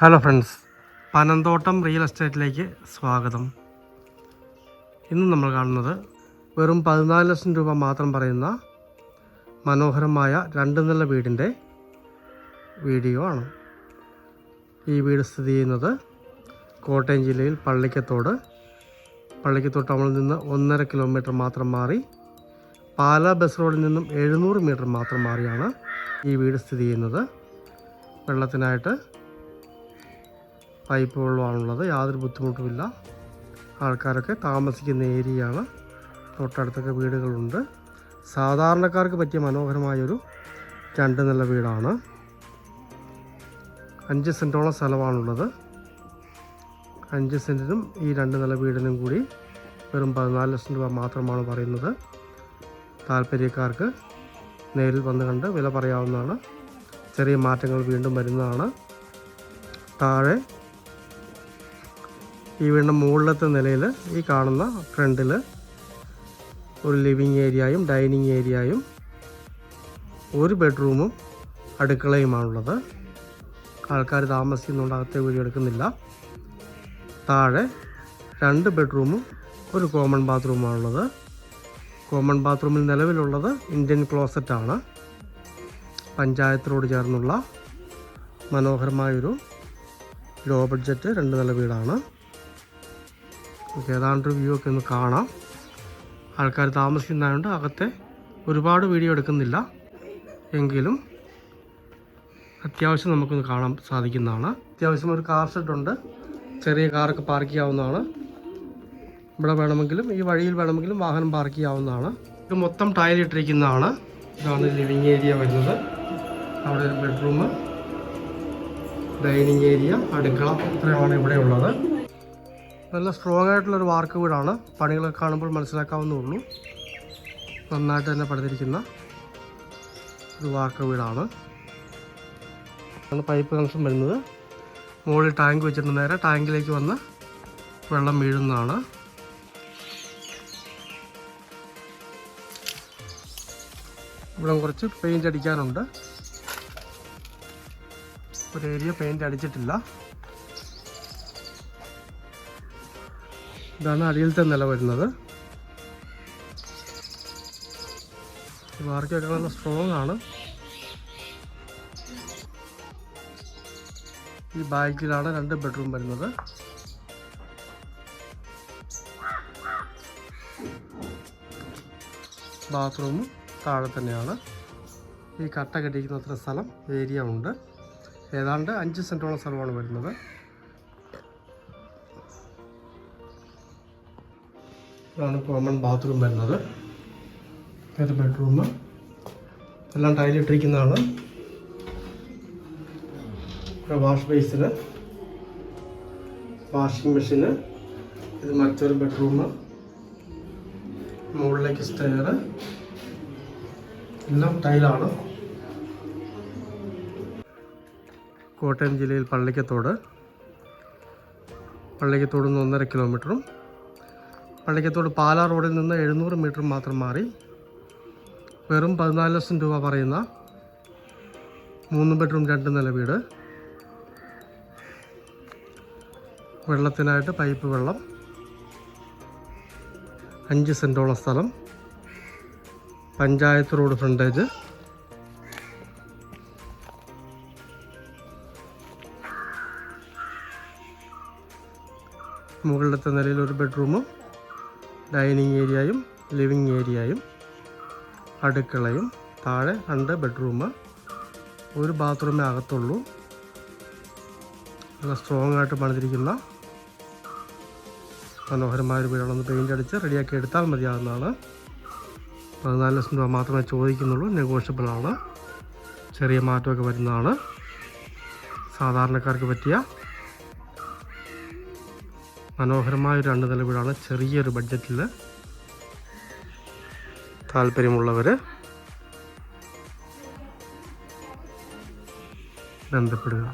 Hello friends Panamthottam real എസ്റ്റേറ്റിലേക്ക് സ്വാഗതം. ഇന്ന് നമ്മൾ കാണുന്നത് വെറും പതിനാല് ലക്ഷം രൂപ മാത്രം പറയുന്ന മനോഹരമായ രണ്ട് നില വീടിന്റെ വീഡിയോ ആണ്. ഈ വീട് സ്ഥിതി ചെയ്യുന്നത് കോട്ടയം ജില്ലയിൽ പള്ളിക്കത്തോട്. പള്ളിക്കത്തോട് ടൗണിൽ നിന്ന് ഒന്നര കിലോമീറ്റർ മാത്രം മാറി പാല ബസ് റോഡിൽ നിന്നും എഴുന്നൂറ് മീറ്റർ മാത്രം മാറിയാണ് ഈ വീട് സ്ഥിതി ചെയ്യുന്നത്. വെള്ളത്തിനായിട്ട് പൈപ്പ് വെള്ളമാണുള്ളത് യാതൊരു ബുദ്ധിമുട്ടുമില്ല. ആൾക്കാരൊക്കെ താമസിക്കുന്ന ഏരിയയാണ്. തൊട്ടടുത്തൊക്കെ വീടുകളുണ്ട്. സാധാരണക്കാർക്ക് പറ്റിയ മനോഹരമായൊരു രണ്ട് നില വീടാണ്. അഞ്ച് സെന്റോളം സ്ഥലമാണുള്ളത്. അഞ്ച് സെന്റിനും ഈ രണ്ട് നില വീടിനും കൂടി വെറും പതിനാല് ലക്ഷം രൂപ മാത്രമാണ് പറയുന്നത്. താല്പര്യക്കാർക്ക് നേരിൽ വന്ന് കണ്ട് വില പറയാവുന്നതാണ്. ചെറിയ മാറ്റങ്ങൾ വീണ്ടും വരുന്നതാണ്. താഴെ ഈ വീടിന്റെ മുകളിലത്തെ നിലയിൽ ഈ കാണുന്ന ഫ്രണ്ടിൽ ഒരു ലിവിങ് ഏരിയയും ഡൈനിങ് ഏരിയയും ഒരു ബെഡ്റൂമും അടുക്കളയുമാണുള്ളത്. ആൾക്കാർ താമസിക്കുന്നുണ്ട് അകത്തെ വീഡിയോ എടുക്കുന്നില്ല. താഴെ രണ്ട് ബെഡ്റൂമും ഒരു കോമൺ ബാത്റൂമാണുള്ളത്. കോമൺ ബാത്റൂമിൽ നിലവിലുള്ളത് ഇന്ത്യൻ ക്ലോസറ്റാണ്. പഞ്ചായത്തിനോട് ചേർന്നുള്ള മനോഹരമായൊരു ലോ ബഡ്ജറ്റ് രണ്ട് നില വീടാണ്. നമുക്ക് ഏതാണ്ട് വ്യൂ ഒക്കെ ഒന്ന് കാണാം. ആൾക്കാർ താമസിക്കുന്നതുകൊണ്ട് അകത്തെ ഒരുപാട് വീഡിയോ എടുക്കുന്നില്ല. എങ്കിലും അത്യാവശ്യം നമുക്കൊന്ന് കാണാൻ സാധിക്കുന്നതാണ്. അത്യാവശ്യം ഒരു കാർ സെറ്റുണ്ട് ചെറിയ കാറൊക്കെ പാർക്ക് ചെയ്യാവുന്നതാണ്. ഇവിടെ വേണമെങ്കിലും ഈ വഴിയിൽ വേണമെങ്കിലും വാഹനം പാർക്ക് ചെയ്യാവുന്നതാണ്. ഇത് മൊത്തം ടൈൽ ഇട്ടിരിക്കുന്നതാണ്. ഇതാണ് ലിവിങ് ഏരിയ വരുന്നത്. അവിടെ ബെഡ്റൂം ഡൈനിങ് ഏരിയ അടുക്കള ഇത്രയാണ് ഇവിടെ ഉള്ളത്. നല്ല സ്ട്രോങ് ആയിട്ടുള്ളൊരു വാർക്ക് വീടാണ്. പണികളൊക്കെ കാണുമ്പോൾ മനസ്സിലാക്കാവുന്നേ ഉള്ളൂ. നന്നായിട്ട് തന്നെ പണിതിരിക്കുന്ന ഒരു വാർക്ക് വീടാണ്. പൈപ്പ് കണക്ഷൻ വരുന്നത്. മുകളിൽ ടാങ്ക് വെച്ചിട്ട് നേരെ ടാങ്കിലേക്ക് വന്ന് വെള്ളം വീഴുന്നതാണ്. ഇവിടെ കുറച്ച് പെയിന്റ് അടിക്കാനുണ്ട്. ഒരു ഏരിയ പെയിന്റ് അടിച്ചിട്ടില്ല. ഇതാണ് അടിയിലത്തെ നില വരുന്നത്. വാർക്കൊക്കെ നല്ല സ്ട്രോങ് ആണ്. ഈ ബാക്കിലാണ് രണ്ട് ബെഡ്റൂം വരുന്നത്. ബാത്റൂമും താഴെ തന്നെയാണ്. ഈ കട്ട കെട്ടിയിരിക്കുന്ന അത്ര സ്ഥലം ഏരിയ ഉണ്ട്. ഏതാണ്ട് അഞ്ച് സെന്റോളം സ്ഥലമാണ് വരുന്നത്. ഇതാണ് കോമൺ ബാത്റൂം വരുന്നത്. ഏത് ബെഡ്റൂം എല്ലാം ടൈലിട്ടിരിക്കുന്നതാണ് വാഷ് ബേസിന് വാഷിംഗ് മെഷീന് ഇത് മറ്റൊരു ബെഡ്റൂം മുകളിലേക്ക് സ്റ്റെയർ എല്ലാം ടൈലാണ് കോട്ടയം ജില്ലയിൽ പള്ളിക്കത്തോട്. പള്ളിക്കത്തോട് നിന്ന് ഒന്നര കിലോമീറ്ററും പള്ളിക്കത്തോട് പാലാ റോഡിൽ നിന്ന് എഴുന്നൂറ് മീറ്റർ മാത്രം മാറി വെറും പതിനാല് ലക്ഷം രൂപ പറയുന്ന മൂന്ന് ബെഡ്റൂം രണ്ട് നില വീട്. വെള്ളത്തിനായിട്ട് പൈപ്പ് വെള്ളം. അഞ്ച് സെന്റോളം സ്ഥലം. Panchayat road frontage. മുകളിലത്തെ നിലയിൽ ഒരു ബെഡ്റൂമും. ഡൈനിങ് ഏരിയയും ലിവിങ് ഏരിയയും അടുക്കളയും താഴെ രണ്ട് ബെഡ്റൂം ഒരു ബാത്റൂമേ അകത്തുള്ളൂ. നല്ല സ്ട്രോങ് ആയിട്ട് പണിതിരിക്കുന്ന മനോഹരമായ ഒരു വീടാണെന്ന് പെയിന്റ് അടിച്ച് റെഡിയാക്കി എടുത്താൽ മതിയാകുന്നതാണ് പതിനാല് ലക്ഷം രൂപ മാത്രമേ ചോദിക്കുന്നുള്ളൂ. നെഗോഷ്യബിൾ ആണ്. ചെറിയ മാറ്റമൊക്കെ വരുന്നതാണ്. സാധാരണക്കാർക്ക് പറ്റിയ മനോഹരമായ ഒരു രണ്ട് നില വീടാണ്. ചെറിയൊരു ബഡ്ജറ്റിൽ താല്പര്യമുള്ളവർ ബന്ധപ്പെടുക.